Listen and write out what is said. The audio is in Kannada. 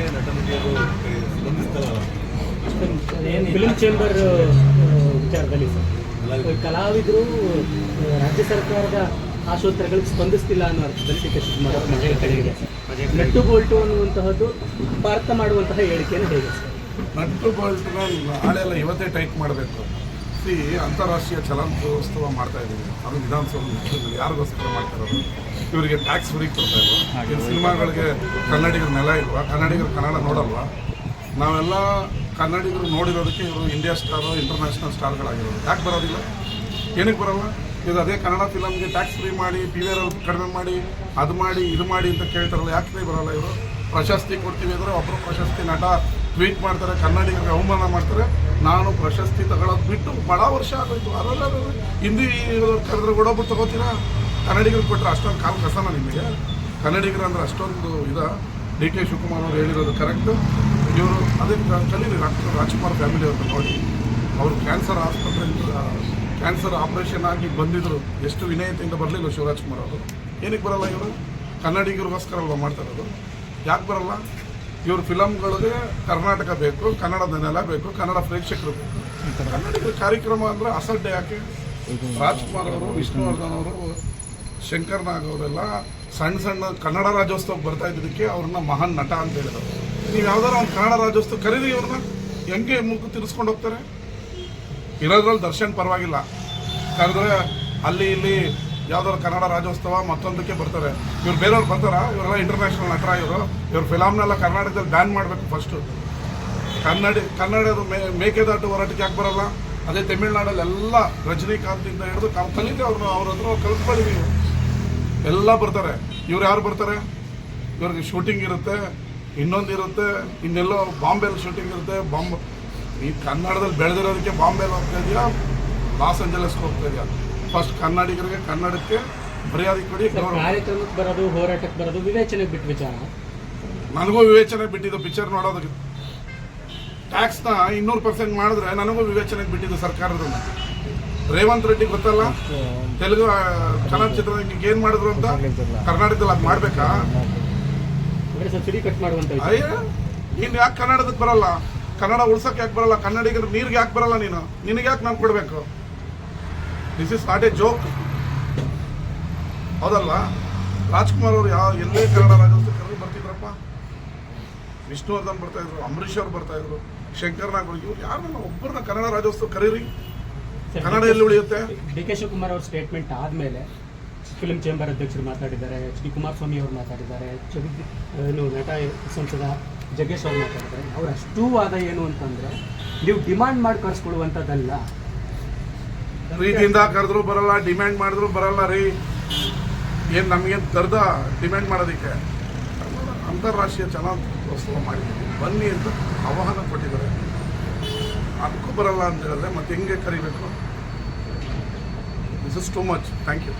ಹೇಳಿಕೆ ನಟ ನಟಿಯರು ಸ್ಪಂದಿಸ್ತಾರಲ್ಲ ಫಿಲ್ಮ್ ಚೇಂಬರ್ ವಿಚಾರದಲ್ಲಿ ಸರ್. ಕಲಾವಿದರು ರಾಜ್ಯ ಸರ್ಕಾರದ ಆಶೋತ್ತರಗಳಿಗೆ ಸ್ಪಂದಿಸ್ತಿಲ್ಲ ಅನ್ನೋ ಅರ್ಥದಲ್ಲಿ ಡಿ ಕೆ ಶಿವಕುಮಾರ್ ಅವರ ನಟ್ಟು ನೆಟ್ಟು ಬೋಲ್ಟು ಅನ್ನುವಂತಹದ್ದು ಭಾರತ ಮಾಡುವಂತಹ ಹೇಳಿಕೆಯನ್ನು ಹೇಗೆ ಸರ್? ನಟ್ಟು ಬೋಲ್ಟ್ನ ನಾಳೆಲ್ಲ ಇವತ್ತೇ ಟೈಪ್ ಮಾಡಬೇಕು. ಸಿ ಅಂತಾರಾಷ್ಟ್ರೀಯ ಚಲನಚಿತ್ರೋತ್ಸವ ಮಾಡ್ತಾ ಇದ್ದೀವಿ. ಅದು ವಿಧಾನಸೌಧ ಯಾರಿಗೋಸ್ಕರ ಮಾಡ್ತಾ ಇರೋದು ಇವರಿಗೆ ಟ್ಯಾಕ್ಸ್ ಫ್ರೀ ಕೊಡ್ತಾ ಇಲ್ವಾ ಈ ಸಿನಿಮಾಗಳಿಗೆ ಕನ್ನಡಿಗರ ನೆಲ ಇಲ್ವಾ? ಕನ್ನಡಿಗರು ಕನ್ನಡ ನೋಡಲ್ವಾ? ನಾವೆಲ್ಲ ಕನ್ನಡಿಗರು ನೋಡಿರೋದಕ್ಕೆ ಇವರು ಇಂಡಿಯಾ ಸ್ಟಾರು ಇಂಟರ್ನ್ಯಾಷನಲ್ ಸ್ಟಾರ್ಗಳಾಗಿರೋದು ಯಾಕೆ ಬರೋದಿಲ್ಲ? ಏನಕ್ಕೆ ಬರಲ್ಲ? ಇದು ಅದೇ ಕನ್ನಡ ಫಿಲಮ್ಗೆ ಟ್ಯಾಕ್ಸ್ ಫ್ರೀ ಮಾಡಿ ಪಿ ವಿ ಆರ್ ಕಡಿಮೆ ಮಾಡಿ ಅದು ಮಾಡಿ ಇದು ಮಾಡಿ ಅಂತ ಕೇಳ್ತಾರಲ್ಲ ಯಾಕೆ ಬರಲ್ಲ ಇವರು? ಪ್ರಶಸ್ತಿ ಕೊಡ್ತೀವಿ ಅಂದರೆ ಒಬ್ಬರು ಪ್ರಶಸ್ತಿ ನಟ ಟ್ವೀಟ್ ಮಾಡ್ತಾರೆ ಕನ್ನಡಿಗರಿಗೆ ಅವಮಾನ ಮಾಡ್ತಾರೆ. ನಾನು ಪ್ರಶಸ್ತಿ ತಗೊಳ್ಳೋದು ಬಿಟ್ಟು ಬಡ ವರ್ಷ ಆಗೋಯ್ತು. ಅದಲ್ಲ ಹಿಂದಿ ಕರೆದ್ರೆ ಗೊಡೋಗ್ಬಿಟ್ಟು ತಗೋತೀರಾ? ಕನ್ನಡಿಗರು ಕೊಟ್ಟರೆ ಅಷ್ಟೊಂದು ಕಾಲ ಕಸನ ನಿಮಗೆ? ಕನ್ನಡಿಗರು ಅಂದರೆ ಅಷ್ಟೊಂದು ಇದ. ಡಿ ಕೆ ಶಿವಕುಮಾರ್ ಅವರು ಹೇಳಿರೋದು ಕರೆಕ್ಟು ಇವರು ಅದಕ್ಕೆ ಕಲೀರಿ ಡಾಕ್ಟರ್ ರಾಜ್ಕುಮಾರ್ ಫ್ಯಾಮಿಲಿ ಅವ್ರನ್ನ ನೋಡಿ. ಅವರು ಕ್ಯಾನ್ಸರ್ ಆಸ್ಪತ್ರೆಯಿಂದ ಕ್ಯಾನ್ಸರ್ ಆಪರೇಷನ್ ಆಗಿ ಬಂದಿದ್ದರು ಎಷ್ಟು ವಿನಯತೆಯಿಂದ ಬರಲಿಲ್ಲ ಶಿವರಾಜ್ಕುಮಾರ್ ಅವರು. ಏನಕ್ಕೆ ಬರಲ್ಲ ಇವರು? ಕನ್ನಡಿಗರಿಗೋಸ್ಕರ ಅಲ್ವಾ ಮಾಡ್ತಾ ಇರೋದು? ಯಾಕೆ ಬರಲ್ಲ? ಇವ್ರ ಫಿಲಮ್ಗಳಿಗೆ ಕರ್ನಾಟಕ ಬೇಕು, ಕನ್ನಡದ ನೆಲ ಬೇಕು, ಕನ್ನಡ ಪ್ರೇಕ್ಷಕರು ಬೇಕು. ಕನ್ನಡಿಗರ ಕಾರ್ಯಕ್ರಮ ಅಂದ್ರೆ ಅಸಡ್ಡೆ ಯಾಕೆ? ರಾಜ್ಕುಮಾರ್ ಅವರು, ವಿಷ್ಣುವರ್ಧನ್ ಅವರು, ಶಂಕರ್ ನಾಗ್ ಅವರೆಲ್ಲ ಸಣ್ಣ ಸಣ್ಣ ಕನ್ನಡ ರಾಜ್ಯೋತ್ಸವ ಬರ್ತಾ ಇದ್ದಕ್ಕೆ ಅವ್ರನ್ನ ಮಹಾನ್ ನಟ ಅಂತ ಹೇಳಿದ್ರು. ನೀವು ಯಾವ್ದಾರ ಒಂದು ಕನ್ನಡ ರಾಜ್ಯೋತ್ಸವ ಕರೀರಿ ಇವ್ರನ್ನ. ಹೆಂಗೆ ಮುಖ ತಿರ್ಸ್ಕೊಂಡು ಹೋಗ್ತಾರೆ? ಇರೋದ್ರಲ್ಲಿ ದರ್ಶನ್ ಪರವಾಗಿಲ್ಲ. ಕರೆದ್ರೆ ಅಲ್ಲಿ ಇಲ್ಲಿ ಯಾವ್ದಾದ್ರು ಕನ್ನಡ ರಾಜ್ಯೋತ್ಸವ ಮತ್ತೊಂದಕ್ಕೆ ಬರ್ತಾರೆ. ಇವ್ರು ಬೇರೆಯವ್ರು ಬರ್ತಾರ? ಇವರೆಲ್ಲ ಇಂಟರ್ನ್ಯಾಷನಲ್ ನಟರ ಇವರು. ಇವ್ರ ಫಿಲಮ್ನೆಲ್ಲ ಕರ್ನಾಟಕದಲ್ಲಿ ಬ್ಯಾನ್ ಮಾಡಬೇಕು ಫಸ್ಟು ಕನ್ನಡ, ಕನ್ನಡದ ಮೇ, ಮೇಕೆದಾಟು ಹೋರಾಟಕ್ಕೆ ಯಾಕೆ ಬರಲ್ಲ? ಅದೇ ತಮಿಳ್ನಾಡಲ್ಲಿ ಎಲ್ಲ ರಜನಿಕಾಂತಿಂದ ಹಿಡಿದು ಕಲಿತೆ ಅವ್ರನ್ನ ಅವ್ರ ಹತ್ರ ಕಲ್ತ್ಕೊಳ್ಳಿ ನೀವು ಎಲ್ಲ ಬರ್ತಾರೆ. ಇವ್ರು ಯಾರು ಬರ್ತಾರೆ? ಇವ್ರಿಗೆ ಶೂಟಿಂಗ್ ಇರುತ್ತೆ. ಇನ್ನೊಂದು ಇರುತ್ತೆ. ಇನ್ನೆಲ್ಲೋ ಬಾಂಬೆಲಿ ಶೂಟಿಂಗ್ ಇರುತ್ತೆ. ಬಾಂಬ್ ಈ ಕನ್ನಡದಲ್ಲಿ ಬೆಳೆದಿರೋದಕ್ಕೆ ಬಾಂಬೆಲಿ ಹೋಗ್ತಾ ಇದೆಯಾ? ಲಾಸ್ ಏಂಜಲಸ್ಗೆ ಹೋಗ್ತಾ ಇದೆಯಾ? ಫಸ್ಟ್ ಕನ್ನಡಿಗರಿಗೆ ಕನ್ನಡಕ್ಕೆ ಮರ್ಯಾದೆ ಕೊಡಿ ಕಾರ್ಯಕ್ರಮಕ್ಕೆ ಬರೋದು ಹೋರಾಟಕ್ಕೆ ಬರೋದು ವಿವೇಚನೆ ಬಿಟ್ಟು ವಿಚಾರ? ನನಗೂ ವಿವೇಚನೆ ಬಿಟ್ಟಿದ್ದು ಪಿಕ್ಚರ್ ನೋಡೋದಕ್ಕೆ. ಟ್ಯಾಕ್ಸ್ನ ಇನ್ನೂರು ಪರ್ಸೆಂಟ್ ಮಾಡಿದ್ರೆ ನನಗೂ ವಿವೇಚನೆಗೆ ಬಿಟ್ಟಿದ್ದು ಸರ್ಕಾರದ ರೇವಂತ್ ರೆಡ್ಡಿ ಗೊತ್ತಲ್ಲ? ತೆಲುಗು ಕನ್ನಡ ಚಲನಚಿತ್ರ ಏನು ಮಾಡಿದ್ರು ಅಂತ? ಕರ್ನಾಟಕದಲ್ಲಿ ಅದು ಮಾಡಬೇಕಾ? ಸಬ್ಸಿಡಿ ಕಟ್ ಮಾಡುವಂತ ನೀನು ಯಾಕೆ ಕನ್ನಡದಕ್ಕೆ ಬರಲ್ಲ? ಕನ್ನಡ ಉಳ್ಸಕ್ಕೆ ಯಾಕೆ ಬರಲ್ಲ? ಕನ್ನಡಿಗರು ನೀರಿಗೆ ಯಾಕೆ ಬರಲ್ಲ ನೀನು? ನಿನಗೆ ಯಾಕೆ ನಾನು ಕೊಡಬೇಕು? This is not a joke ಹೌದಲ್ಲ ರಾಜ್ಕುಮಾರ್ ಅವರು ಯಾವ ಎಲ್ಲೇ ಕನ್ನಡ ರಾಜ್ಯೋತ್ಸವ ಕರೆದು ಬರ್ತಿದ್ರಪ್ಪ ವಿಷ್ಣುವರ್ಧನ್ ಬರ್ತಾ ಇದ್ರು ಅಂಬರೀಷ್ ಅವ್ರು ಬರ್ತಾ ಇದ್ರು ಶಂಕರ್ ನಾಗ್ ಇವ್ರು ಯಾರನ್ನ ಒಬ್ಬರನ್ನ ಕನ್ನಡ ರಾಜ್ಯೋತ್ಸವ ಕರೀರಿ? ಕನ್ನಡ ಎಲ್ಲಿ ಉಳಿಯುತ್ತೆ? ಡಿ ಕೆ ಶಿವಕುಮಾರ್ ಅವ್ರ ಸ್ಟೇಟ್ಮೆಂಟ್ ಆದಮೇಲೆ ಫಿಲ್ಮ್ ಚೇಂಬರ್ ಅಧ್ಯಕ್ಷರು ಮಾತಾಡಿದ್ದಾರೆ ಎಚ್ ಡಿ ಕುಮಾರಸ್ವಾಮಿ ಅವರು ಮಾತಾಡಿದ್ದಾರೆ ಏನು ನಟ ಸಂಸದ ಜಗ್ಗೇಶ್ ಅವರು ಮಾತಾಡಿದ್ದಾರೆ. ಅವರಷ್ಟು ಅಷ್ಟೂ ವಾದ ಏನು ಅಂತಂದ್ರೆ ನೀವು ಡಿಮಾಂಡ್ ಮಾಡಿ ಕರ್ಸ್ಕೊಳ್ಳುವಂಥದ್ದಲ್ಲ ಪ್ರೀತಿಯಿಂದ ಕರೆದ್ರು ಬರಲ್ಲ ಡಿಮ್ಯಾಂಡ್ ಮಾಡಿದ್ರು ಬರಲ್ಲ ರೀ. ಏನು ನಮಗೇನು ಕರೆದ ಡಿಮ್ಯಾಂಡ್ ಮಾಡೋದಕ್ಕೆ? ಅಂತಾರಾಷ್ಟ್ರೀಯ ಚಲನಚಿತ್ರೋತ್ಸವ ಮಾಡಿದ್ದೀವಿ. ಬನ್ನಿ ಅಂತ ಆಹ್ವಾನ ಕೊಟ್ಟಿದ್ದಾರೆ. ಅದಕ್ಕೂ ಬರಲ್ಲ ಅಂತ ಹೇಳಿದ್ರೆ ಮತ್ತೆ ಹೆಂಗೆ ಕರಿಬೇಕು? This is too much thank you